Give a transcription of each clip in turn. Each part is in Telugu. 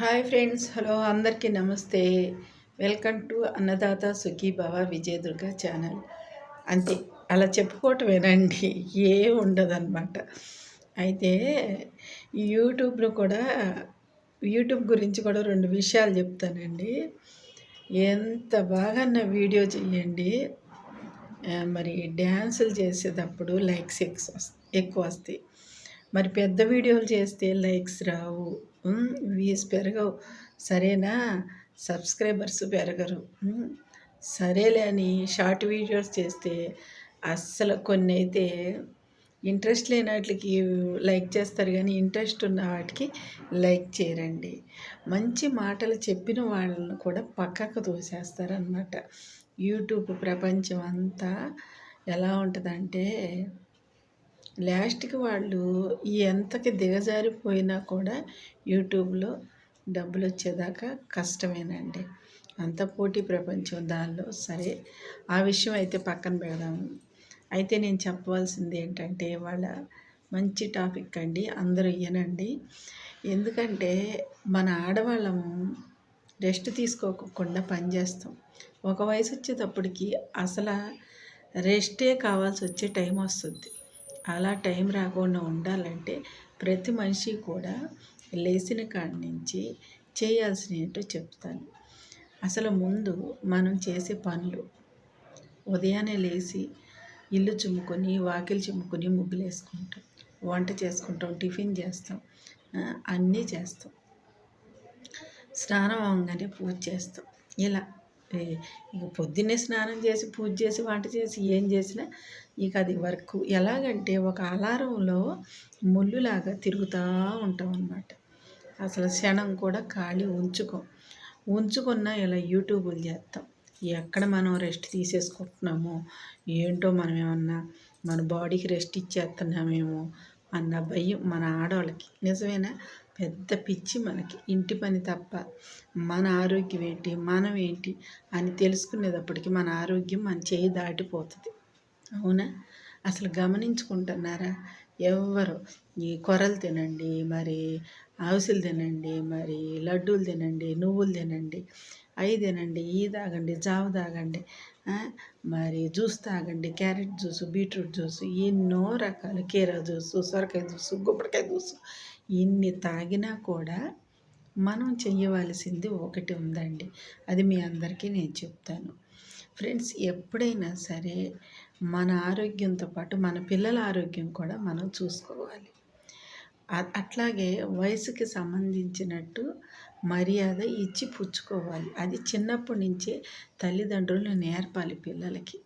హాయ్ ఫ్రెండ్స్ హలో అందరికీ నమస్తే. వెల్కమ్ టు అన్నదాత సుఖీ భవ విజయదుర్గ ఛానల్ అంతే అలా చెప్పుకోవటమేనండి ఏ ఉండదన్నమాట. అయితే యూట్యూబ్లో కూడా యూట్యూబ్ గురించి కూడా రెండు విషయాలు చెప్తానండి. ఎంత బాగా నా వీడియో చేయండి మరి డ్యాన్సులు చేసేటప్పుడు లైక్స్ ఎక్కువ వస్తాయి. మరి పెద్ద వీడియోలు చేస్తే లైక్స్ రావు. వ్యూస్ పెరగవు. సరేనా? సబ్స్క్రైబర్స్ పెరగరు. సరేలే అని షార్ట్ వీడియోస్ చేస్తే అస్సలు కొన్ని అయితే ఇంట్రెస్ట్ లేని వాటికి లైక్ చేస్తారు కానీ ఇంట్రెస్ట్ ఉన్న వాటికి లైక్ చేయరండి. మంచి మాటలు చెప్పిన వాళ్ళని కూడా పక్కకు తోసేస్తారనమాట యూట్యూబ్ ప్రపంచం అంతా ఎలా ఉంటుందంటే లాస్ట్కి వాళ్ళు ఎంతకి దిగజారిపోయినా కూడా యూట్యూబ్లో డబ్బులు వచ్చేదాకా కష్టమేనండి. అంత పోటీ ప్రపంచం దానిలో. సరే ఆ విషయం అయితే పక్కన పెడదాము అయితే నేను చెప్పవలసింది ఏంటంటే వాళ్ళ మంచి టాపిక్ అండి. అందరూ ఇయ్యనండి. ఎందుకంటే మన ఆడవాళ్ళము రెస్ట్ తీసుకోకుండా పనిచేస్తాం ఒక వయసు వచ్చేటప్పటికి అసలు రెస్టే కావాల్సి వచ్చే టైం వస్తుంది అలా టైం రాకుండా ఉండాలంటే ప్రతి మనిషి కూడా లేచిన కాడి నుంచి చేయాల్సినట్టు చెప్తాను. అసలు ముందు మనం చేసే పనులు ఉదయాన్నే లేచి ఇల్లు చుమ్ముకొని వాకిలు చుమ్ముకొని ముగ్గులు వేసుకుంటాం వంట చేసుకుంటాం టిఫిన్ చేస్తాం అన్నీ చేస్తాం. స్నానం అవగానే పూజ చేస్తాం. ఇలా ఇక పొద్దున్నే స్నానం చేసి పూజ చేసి వంట చేసి ఏం చేసినా ఇక అది వర్క్. ఎలాగంటే ఒక అలారంలో ముళ్ళులాగా తిరుగుతూ ఉంటాం అన్నమాట. అసలు క్షణం కూడా ఖాళీ ఉంచుకోం. ఉంచుకున్నా ఇలా యూట్యూబులు చేస్తాం ఎక్కడ మనం రెస్ట్ తీసేసుకుంటున్నామో ఏంటో మనం ఏమన్నా మన బాడీకి రెస్ట్ ఇచ్చేస్తున్నామేమో అన్న భయం మన ఆడవాళ్ళకి. నిజమేనా? పెద్ద పిచ్చి మనకి. ఇంటి పని తప్ప మన ఆరోగ్యం ఏంటి మనం ఏంటి అని తెలుసుకునేటప్పటికి మన ఆరోగ్యం మన చేయి దాటిపోతుంది. అవునా? అసలు గమనించుకుంటున్నారా? ఎవ్వరు ఈ కొరలు తినండి మరి ఆవుసులు తినండి మరి లడ్డూలు తినండి నువ్వులు తినండి అవి తినండి ఈ తాగండి జావ తాగండి మరి జ్యూస్ తాగండి క్యారెట్ జ్యూస్ బీట్రూట్ జ్యూస్ ఎన్నో రకాల కీరా జ్యూస్ సొరకాయ జ్యూస్ గుమ్మడికాయ జ్యూస్ ఇన్ని తాగినా కూడా మనం చేయవలసింది ఒకటి ఉందండి. అది మీ అందరికీ నేను చెప్తాను. ఫ్రెండ్స్ ఎప్పుడైనా సరే మన ఆరోగ్యంతో పాటు మన పిల్లల ఆరోగ్యం కూడా మనం చూసుకోవాలి. అట్లాగే వయసుకి సంబంధించినట్టు మర్యాద ఇచ్చి పుచ్చుకోవాలి. అది చిన్నప్పటి నుంచే తల్లిదండ్రులు నేర్పాలి పిల్లలకి.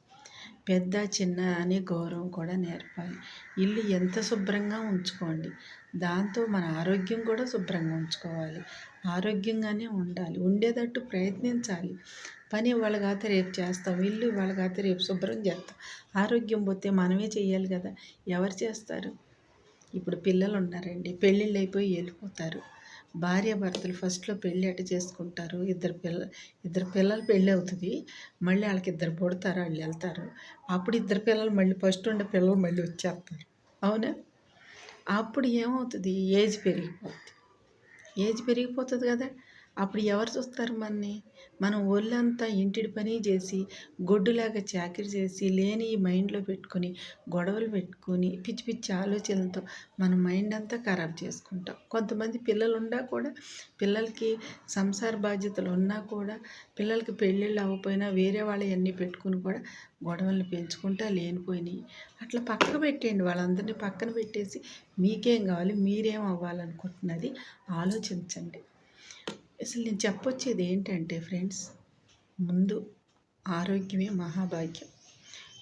పెద్ద చిన్న అనే గౌరవం కూడా నేర్పాలి. ఇల్లు ఎంత శుభ్రంగా ఉంచుకోండి. దాంతో మన ఆరోగ్యం కూడా శుభ్రంగా ఉంచుకోవాలి. ఆరోగ్యంగానే ఉండాలి. ఉండేటట్టు ప్రయత్నించాలి. పని వాళ్ళ కాతే రేపు చేస్తాం. ఇల్లు వాళ్ళకైతే కాతే రేపు శుభ్రం చేస్తాం. ఆరోగ్యం పోతే మనమే చేయాలి కదా. ఎవరు చేస్తారు? ఇప్పుడు పిల్లలు ఉన్నారండి. పెళ్ళిళ్ళు అయిపోయి వెళ్ళిపోతారు. భార్య భర్తలు ఫస్ట్లో పెళ్ళి అటు చేసుకుంటారు. ఇద్దరు పిల్ల ఇద్దరు పిల్లలు పెళ్ళి అవుతుంది. మళ్ళీ వాళ్ళకి ఇద్దరు పుడతారు వాళ్ళు వెళ్తారు. అప్పుడు ఇద్దరు పిల్లలు మళ్ళీ ఫస్ట్ ఉండే పిల్లలు మళ్ళీ వచ్చేస్తారు. అవునా? అప్పుడు ఏమవుతుంది? ఏజ్ పెరిగిపోతుంది ఏజ్ పెరిగిపోతుంది కదా? అప్పుడు ఎవరు చూస్తారు మనని? మనం ఒళ్ళంతా ఇంటిడి పని చేసి గొడ్డులాగా చాకిరి చేసి లేని మైండ్లో పెట్టుకొని గొడవలు పెట్టుకొని పిచ్చి పిచ్చి ఆలోచనలతో మన మైండ్ అంతా ఖరాబ్ చేసుకుంటాం. కొంతమంది పిల్లలు ఉన్నా కూడా పిల్లలకి సంసార బాధ్యతలు ఉన్నా కూడా పిల్లలకి పెళ్ళిళ్ళు అవ్వకపోయినా వేరే వాళ్ళు అన్నీ పెట్టుకుని కూడా గొడవలను పెంచుకుంటా లేనిపోయినాయి. అట్లా పక్కన పెట్టేయండి వాళ్ళందరినీ పక్కన పెట్టేసి మీకేం కావాలి మీరేం అవ్వాలనుకుంటున్నది ఆలోచించండి. అసలు నేను చెప్పొచ్చేది ఏంటంటే ఫ్రెండ్స్ ముందు ఆరోగ్యమే మహాభాగ్యం.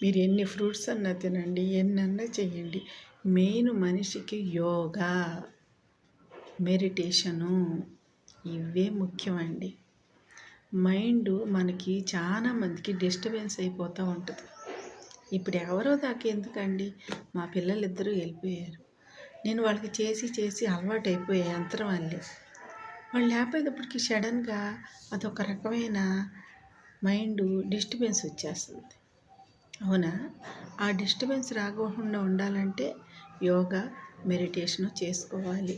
మీరు ఎన్ని ఫ్రూట్స్ అన్నా తినండి ఎన్నన్నా చేయండి. మెయిన్ మనిషికి యోగా మెడిటేషను ఇవే ముఖ్యమండి. మైండ్ మనకి చాలా మందికి డిస్టర్బెన్స్ అయిపోతూ ఉంటుంది. ఇప్పుడు ఎవరో దాకా ఎందుకండి మా పిల్లలు ఇద్దరూ వెళ్ళిపోయారు. నేను వాళ్ళకి చేసి చేసి అలవాటు అయిపోయాయి యంత్రం వల్లే వాళ్ళు లేకపోయేటప్పటికి సడన్గా అదొక రకమైన మైండ్ డిస్టర్బెన్స్ వచ్చేస్తుంది. అవునా? ఆ డిస్టర్బెన్స్ రాకుండా ఉండాలంటే యోగా మెడిటేషను చేసుకోవాలి.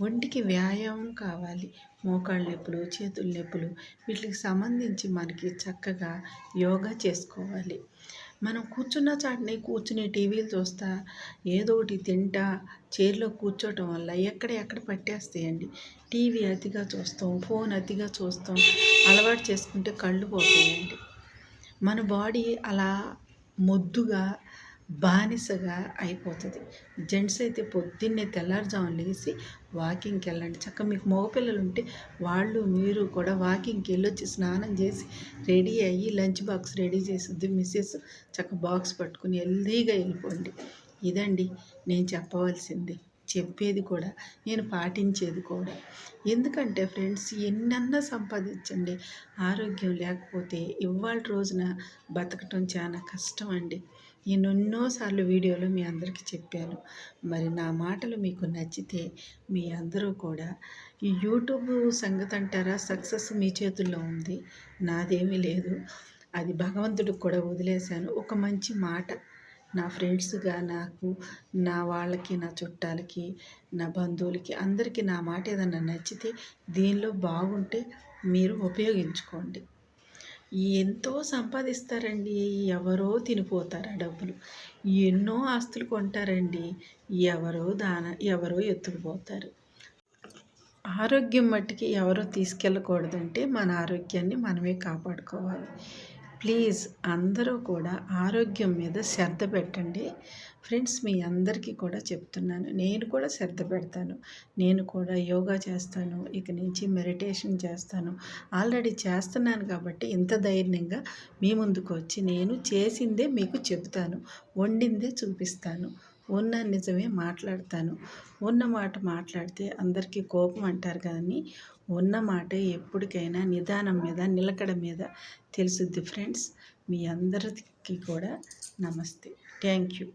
ఒంటికి వ్యాయామం కావాలి. మోకాళ్ళ నొప్పులు చేతుల నొప్పులు వీటికి సంబంధించి మనకి చక్కగా యోగా చేసుకోవాలి. మనం కూర్చున్న చాటునే కూర్చుని టీవీలు చూస్తా ఏదో ఒకటి తింటా చైర్లో కూర్చోటం వల్ల ఎక్కడ ఎక్కడ పట్టేస్తాయండి. టీవీ అతిగా చూస్తాం ఫోన్ అతిగా చూస్తాం అలవాటు చేసుకుంటే కళ్ళు పోతాయండి. మన బాడీ అలా మొద్దుగా బానిసగా అయిపోతుంది. జెంట్స్ అయితే పొద్దున్నే తెల్లారుజామున లేచి వాకింగ్కి వెళ్ళండి. చక్కగా మీకు మగపిల్లలు ఉంటే వాళ్ళు మీరు కూడా వాకింగ్కి వెళ్ళొచ్చి స్నానం చేసి రెడీ అయ్యి లంచ్ బాక్స్ రెడీ చేసిద్ది మిస్సెస్. చక్క బాక్స్ పట్టుకుని హెల్దీగా వెళ్ళిపోండి. ఇదండి నేను చెప్పవలసింది. చెప్పేది కూడా నేను పాటించేది కూడా. ఎందుకంటే ఫ్రెండ్స్ ఎన్నన్నా సంపాదించండి. ఆరోగ్యం లేకపోతే ఇవాళ రోజున బతకటం చాలా కష్టం అండి నేను ఎన్నోసార్లు వీడియోలో మీ అందరికీ చెప్పాను. మరి నా మాటలు మీకు నచ్చితే మీ అందరూ కూడా ఈ యూట్యూబ్ సంగతి అంటారా? సక్సెస్ మీ చేతుల్లో ఉంది. నాదేమీ లేదు. అది భగవంతుడికి కూడా వదిలేశాను. ఒక మంచి మాట నా ఫ్రెండ్స్గా నాకు నా వాళ్ళకి నా చుట్టాలకి నా బంధువులకి అందరికీ నా మాట ఏదన్నా నచ్చితే దీనిలో బాగుంటే మీరు ఉపయోగించుకోండి. ఎంతో సంపాదిస్తారండి. ఎవరో తినిపోతారు ఆ డబ్బులు. ఎన్నో ఆస్తులు కొంటారండి. ఎవరో దాన ఎవరో ఎత్తుకుపోతారు ఆరోగ్యం మట్టికి ఎవరో తీసుకెళ్ళకూడదంటే మన ఆరోగ్యాన్ని మనమే కాపాడుకోవాలి. ప్లీజ్ అందరూ కూడా ఆరోగ్యం మీద శ్రద్ధ పెట్టండి. ఫ్రెండ్స్ మీ అందరికీ కూడా చెప్తున్నాను. నేను కూడా శ్రద్ధ పెడతాను. నేను కూడా యోగా చేస్తాను. ఇక నుంచి మెడిటేషన్ చేస్తాను. ఆల్రెడీ చేస్తున్నాను కాబట్టి ఇంత ధైర్యంగా మీ ముందుకు వచ్చి నేను చేసిందే మీకు చెబుతాను. వండిందే చూపిస్తాను. ఉన్న నిజమే మాట్లాడతాను. ఉన్న మాట మాట్లాడితే అందరికీ కోపం అంటారు కానీ ఉన్న మాట ఎప్పటికైనా నిదానం మీద నిలకడ మీద తెలుసుద్ది ఫ్రెండ్స్. మీ అందరికీ కూడా నమస్తే. Thank you.